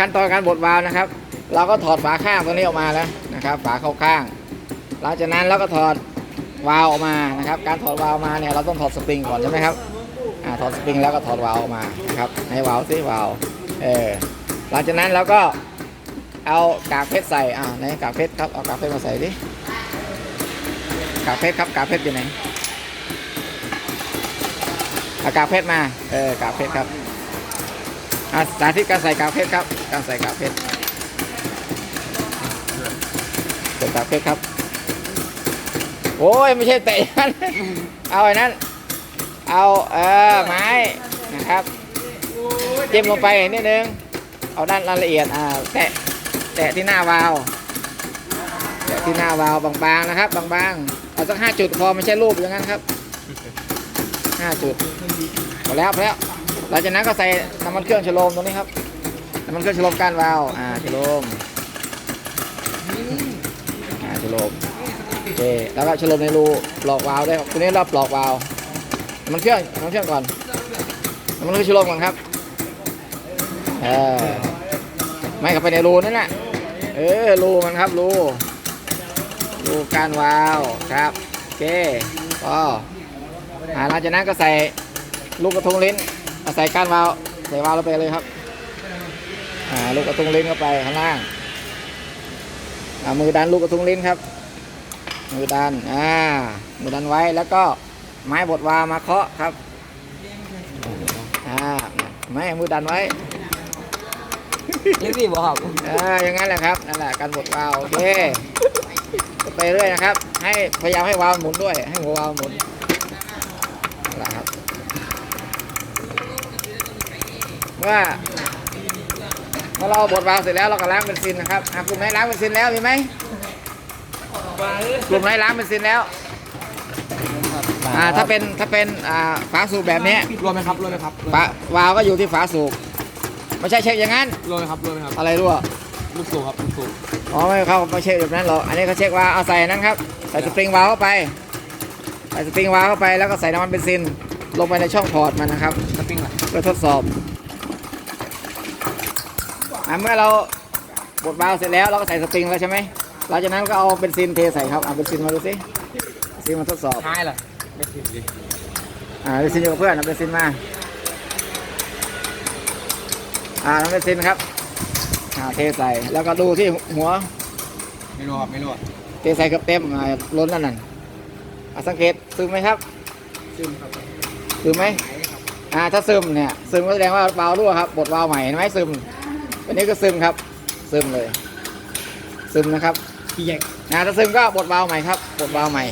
ขั้นตอนการบดวาล์วนะครับ เราก็ถอดฝาข้างตัวนี้ออกมาแล้วนะครับ ฝาเข้าข้าง หลังจากนั้นเราก็ถอดวาล์วออกมานะครับ การถอดวาล์วมาเนี่ยเราต้องถอดสปริงก่อนใช่ไหมครับอถอดสปริงแล้วก็ถอดวาล์วออกมานะครับให้วาล์วซิวาล์วเออหลังจากนั้นเราก็เอากากเพชรใส่อ่าในกากเพชรครับเอากากเพชรมาใส่ดิกากเพชรครับกากเพชรอยู่ไหนอากากเพชรมาเออกากเพชรครับ อ่าสาธิตการใส่กากเพชรครับ การใส่กากเพชรใส่กากเพชรครับ โอ้ยไม่ใช่เตะอย่างนั้นเอาไอ้นั้น เอาเออไม้นะครับจิ้มลงไปนิดนึง เอาด้านรายละเอียดอ่าแตะแตะที่หน้าวาล์วแตะที่หน้าวาล์วบางๆนะครับ บางๆ เอาสักห้าจุดพอไม่ใช่รูปอย่างนั้นครับห้าจุดพอแล้วพอแล้ว หลังจากนั้นก็ใส่น้ำมันเครื่องชโลมตรงนี้ครับน้ำมันเครื่องชโลมก้านวาวอ่าชโลมอ่าชโลมโอเคแล้วก็ชโลมในรูปลอกวาล์วด้วยครับตัวนี้เราปลอกวาวน้ำมันเครื่องน้ำมันเครื่องก่อนน้ำมันเครื่องชโลมก่อนครับเออไม่เข้าไปในรูนั่นแหละเออรูมันครับรูรูการวาวครับโอเคพออ่าหลังจากนั้นก็ใส่ลูกกระทุงลิ้น อาใส่ก้านวาล์วใส่วาล์วลงไปเลยครับอ่าลูกกระทุงลิ้นเข้าไปข้างล่างอ่ามือดันลูกกระทุงลิ้นครับ มือดันอ่ามือดันไว้แล้วก็ไม้บดวามาเคาะครับอ่าไม่มือดันไว้ยังสิบ่ครับอ่าอย่างนั้นแหละครับนั่นแหละการบดวาล์วโอเคไปเรื่อยนะครับ ให้พยายามให้วาล์วหมุนด้วย ให้หัววาล์วหมุนนั่นแหละครับ เมื่อเมื่อเราบดวาล์วเสร็จแล้วเราก็ล้างเบนซินนะครับอะกลุ่มไหนล้างเบนซินแล้วมีไหมกลุ่มไหนล้างเบนซินแล้วอ่าถ้าเป็นถ้าเป็นอ่าฝาสูบแบบนี้รวมไหมครับรวมไหมครับฝาวาล์วก็อยู่ที่ฝาสูบไม่ใช่เช็คอย่างนั้นรวมไหมครับรวมไหมครับอะไรรั่วลูกสูบครับลูกสูบอ๋อไม่เข้าไม่เช็คแบบนั้นหรอกอันนี้เขาเช็คว่าเอาใส่นั้นครับใส่สปริงวาล์วเข้าไปใส่สปริงวาล์วเข้าไปแล้วก็ใส่น้ำมันเบนซินลงไปในช่องพอร์ตมันนะครับสปริงล่ะเพื่อทดสอบอะ เมื่อเราบดวาล์วเสร็จแล้วเราก็ใส่สปริงแล้วใช่ไหมหลังจากนั้นก็เอาเบนซินเทใส่ครับเอาเบนซินมาดูสิเบนซินมาทดสอบท้ายล่ะไม่ถึงดิอ่าเบนซินอยู่กับเพื่อนเอาเบนซินมาอ่าน้ำเบนซินครับอ่าเทใส่แล้วก็ดูที่หัวไม่รู้ครับไม่รู้เทใส่เกือบเต็มอ่าล้นแล้วนั่นอะสังเกตซึมไหมครับซึมครับซึมไหมอ่าถ้าซึมเนี่ยซึมก็แสดงว่าวาล์วรั่วครับบดวาล์วใหม่เห็นไหมซึม อันนี้ก็ซึมครับ ซึมเลย ซึมนะครับ พี่แยกอ่าถ้าซึมก็บดวาล์วใหม่ครับบดวาล์วใหม่